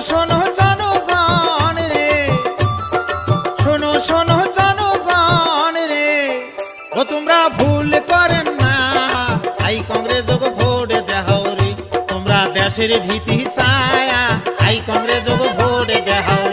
শোনো, জানো গান রে। শোনো শোনো, জানো গান রে। ও তোমরা ভুল করেন না। আই কংগ্রেস ভোট দেহাও রে। তোমরা ভীতি ছায়া। আই কংগ্রেস ভোট দেহাও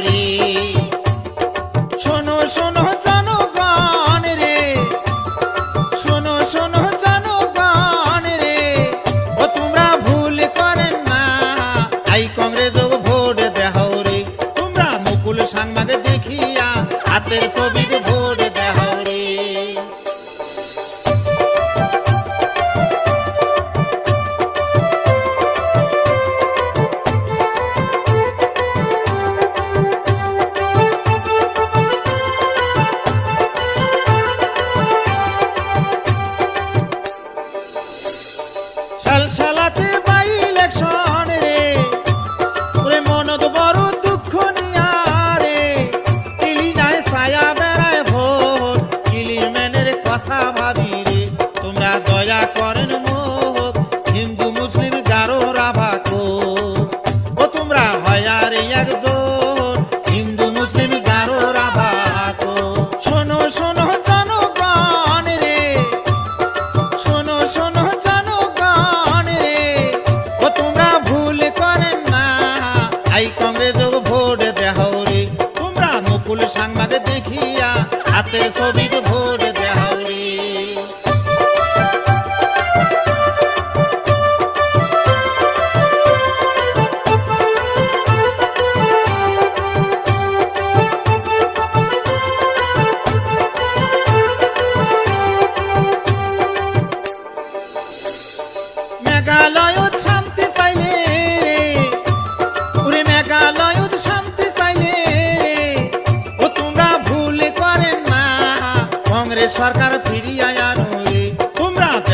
সাংমাকে দেখিয়া হাতের ছবি ভোট করেন মুখ, হিন্দু মুসলিম গারো রাভা ও তোমরা হয়ার একজন, হিন্দু মুসলিম গারো রাভা শোনো শোনো জনগণ রে। শোনো শোনো জনগণ রে। ও তোমরা ভুল করেন না। আই কংগ্রেস ভোট দেহাও রে। তোমরা মুকুল সাংবাদে দেখিয়া, হাতে ছবি ভোট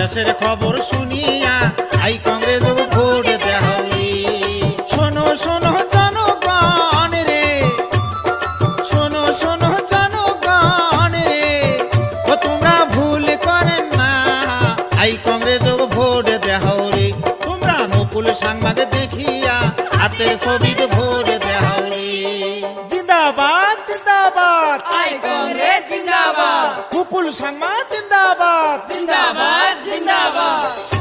দেশের খবর শুনিয়া আই কংগ্রেস ভোট দেহাও রে শোনো শোনো জনগণ রে। শোনো শোনো জনগণ রে। ও তোমরা ভুল করেন না। আই কংগ্রেস ভোট দেহাও রে তোমরা মুকুল সাংবাদে দেখিয়া হাতের ছবি ভোট দেহাও রে জিন্দাবাদ জিন্দাবাদ। আই কংগ্রেস জিন্দাবাদ। মুকুল সাংমা জিন্দাবাদ। জিন্দাবাদ জিন্দাবাদ।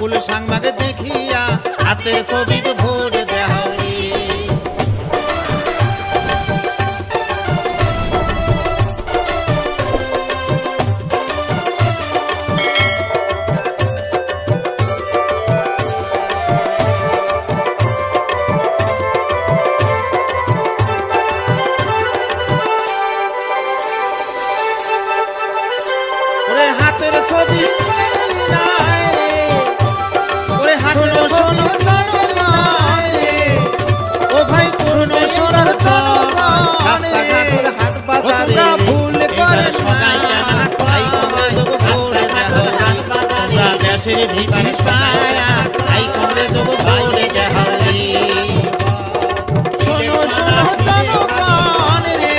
মুকুল সাংবাদে দেখিয়া হাতে ছবি ভোট তোমরা দেশের ভিতরে ছায়া। আই কংগ্রেস ভোট দেখাও শোনো শোনো জনগণ রে।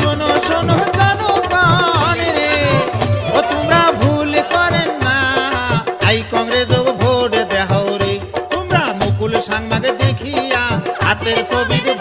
শোনো শোনো জনগণ রে। ও তোমরা ভুল করেন না। আই কংগ্রেস ভোট তোমরা মুকুল সাংবাদে কথা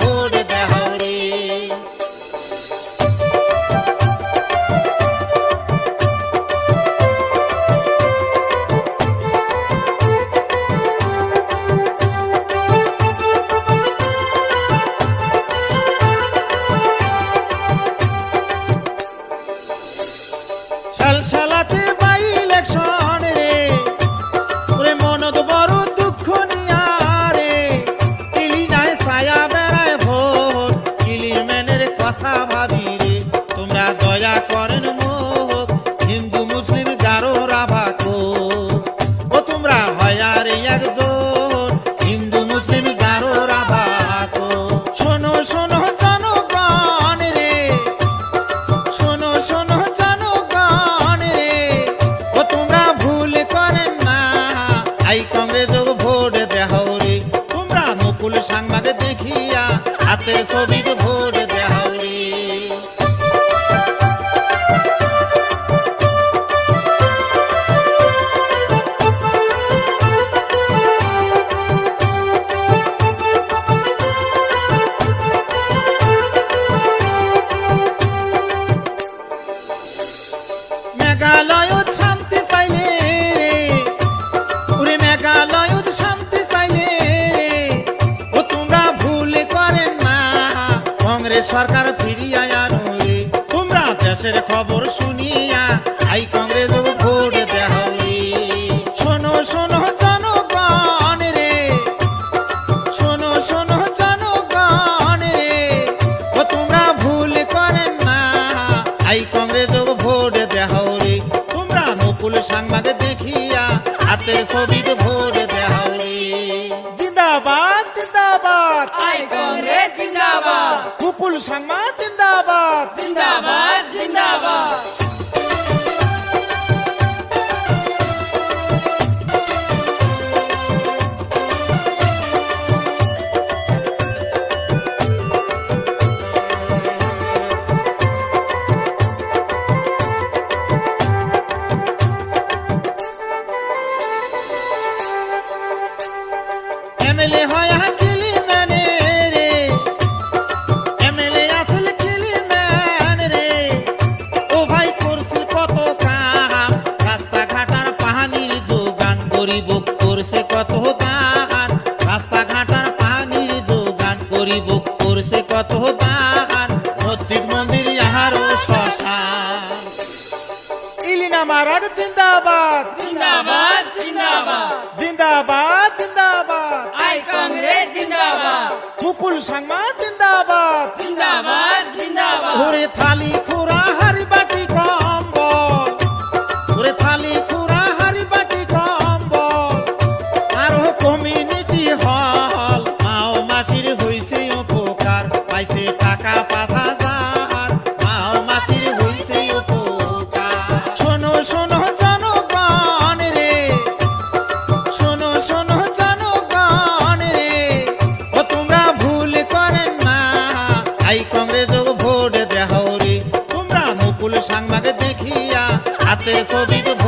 হাতে ছবি দেশের খবর শুনিয়া আই কংগ্রেস ভোট দেহাও রে শোনো শোনো জনগণ রে। শোনো শোনো জনগণ রে। ও তোমরা ভুল করেন না। আই কংগ্রেস ভোট দেহাও রে তোমরা মুকুল সাংবাদ দেখিয়া হাতের ছবি ভোট দেহাও রে জিন্দাবাদ জিন্দাবাদ। আই কংগ্রেস জিন্দাবাদ। মুকুল সাংবাদ জিন্দাবাদ জিন্দাবাদ। জিন্দাবাদ। এমএলএ হয় কিলি মানে রে। এমএলএ আসল কিলি ম্যান রে। ও ভাই করছিল কত কাম। রাস্তাঘাটার পাহানির যোগান গরিব করছে কত দান। রাস্তাঘাটার পাহানির যোগান গরিব করছে কত দান। মসজিদ মন্দির আহারও শ্মশান। ইলিনা মারাগ জিন্দাবাদ জিন্দাবাদ। জিন্দাবাদ জিন্দাবাদ। জিন্দাবাদ আই কংগ্রেস জিন্দাবাদ। মুকুল সাংমা হাতে ছবি